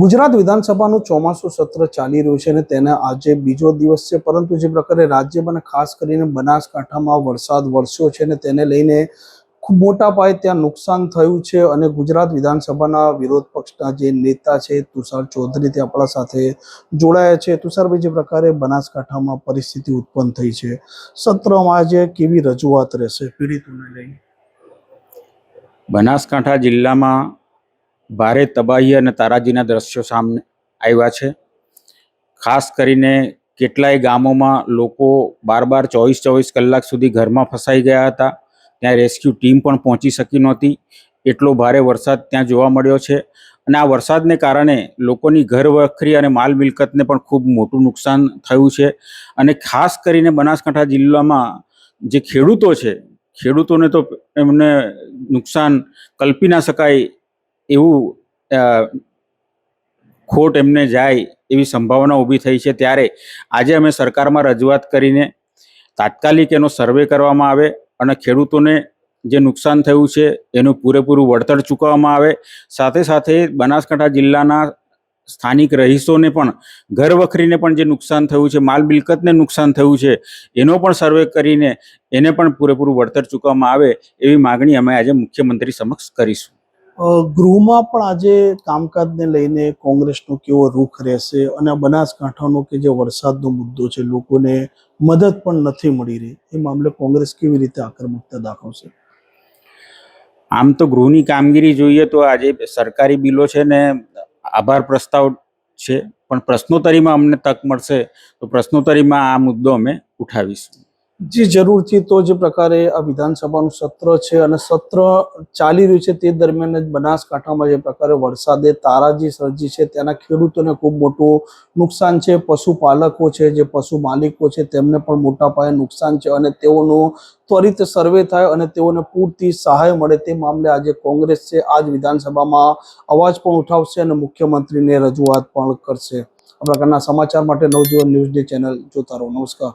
ગુજરાત વિધાનસભાનું ચોમાસું સત્ર ચાલી રહ્યું છે અને તેને આજે બીજો દિવસ છે. પરંતુ જે પ્રકારે રાજ્યમાં ખાસ કરીને બનાસકાંઠામાં વરસાદ વરસ્યો છે અને તેને લઈને ખૂબ મોટા પાયે ત્યાં નુકસાન થયું છે અને ગુજરાત વિધાનસભાના વિરોધ પક્ષના જે નેતા છે, તુષાર ચૌધરી તે આપણા સાથે જોડાયા છે. તુષારભાઈ, જે પ્રકારે બનાસકાંઠામાં પરિસ્થિતિ ઉત્પન્ન થઈ છે, સત્રમાં આજે કેવી રજૂઆત રહેશે? પીડિતોને લઈને. બનાસકાંઠા જિલ્લામાં ભારે તબાહી અને તારાજીના દ્રશ્યો સામે આવ્યા છે. ખાસ કરીને કેટલાય ગામોમાં લોકો બાર બાર ચોવીસ ચોવીસ કલાક સુધી ઘરમાં ફસાઈ ગયા હતા. ત્યાં રેસ્ક્યુ ટીમ પણ પહોંચી શકી નહોતી. એટલો ભારે વરસાદ ત્યાં જોવા મળ્યો છે અને આ વરસાદને કારણે લોકોની ઘર વખરી અને માલ મિલકતને પણ ખૂબ મોટું નુકસાન થયું છે. અને ખાસ કરીને બનાસકાંઠા જિલ્લામાં જે ખેડૂતો છે, ખેડૂતોને તો એમને નુકસાન, કલ્પી ના શકાય એવું ખોટ એમને જાય એવી સંભાવના ઊભી થઈ છે. ત્યારે આજે અમે સરકારમાં રજૂઆત કરીને તાત્કાલિક એનો સર્વે કરવામાં આવે અને ખેડૂતોને જે નુકસાન થયું છે એનું પૂરેપૂરું વળતર ચૂકવવામાં આવે. સાથે સાથે બનાસકાંઠા જિલ્લાના સ્થાનિક રહીશોને પણ, ઘર વખરીને પણ જે નુકસાન થયું છે, માલ મિલકતને નુકસાન થયું છે, એનો પણ સર્વે કરીને એને પણ પૂરેપૂરું વળતર ચૂકવવામાં આવે એવી માગણી અમે આજે મુખ્યમંત્રી સમક્ષ કરીશું. ગૃહમાં પણ આજે કામકાજને લઈને કોંગ્રેસનો કેવો રૂખ રહેશે અને બનાસકાંઠાનો કે જે વરસાદનો મુદ્દો છે, લોકોને મદદ પણ નથી મળી રહી. એ મામલે કોંગ્રેસ કેવી રીતે આક્રમકતા દાખવશે? આમ તો ગૃહની કામગીરી જોઈએ તો આજે સરકારી બિલો છે ને આભાર પ્રસ્તાવ છે, પણ પ્રશ્નોત્તરીમાં અમને તક મળશે તો પ્રશ્નોત્તરીમાં આ મુદ્દો અમે ઉઠાવીશું. જી જરૂરથી તો જે પ્રકારે આ વિધાનસભાનું સત્ર છે અને સત્ર ચાલી રહ્યું છે તે દરમિયાન જ બનાસકાંઠામાં જે પ્રકારે વરસાદે તારાજી સર્જી છે તેના ખેડૂતોને ખૂબ મોટું નુકસાન છે, પશુપાલકો છે, જે પશુ માલિકો છે, તેમને પણ મોટા પાયે નુકસાન છે અને તેઓનું ત્વરિત સર્વે થાય અને તેઓને પૂરતી સહાય મળે તે મામલે આજે કોંગ્રેસ છે, આજ વિધાનસભામાં અવાજ પણ ઉઠાવશે અને મુખ્યમંત્રીને રજૂઆત પણ કરશે. આ પ્રકારના સમાચાર માટે નવજીવન ન્યૂઝની ચેનલ જોતા રહો. નમસ્કાર.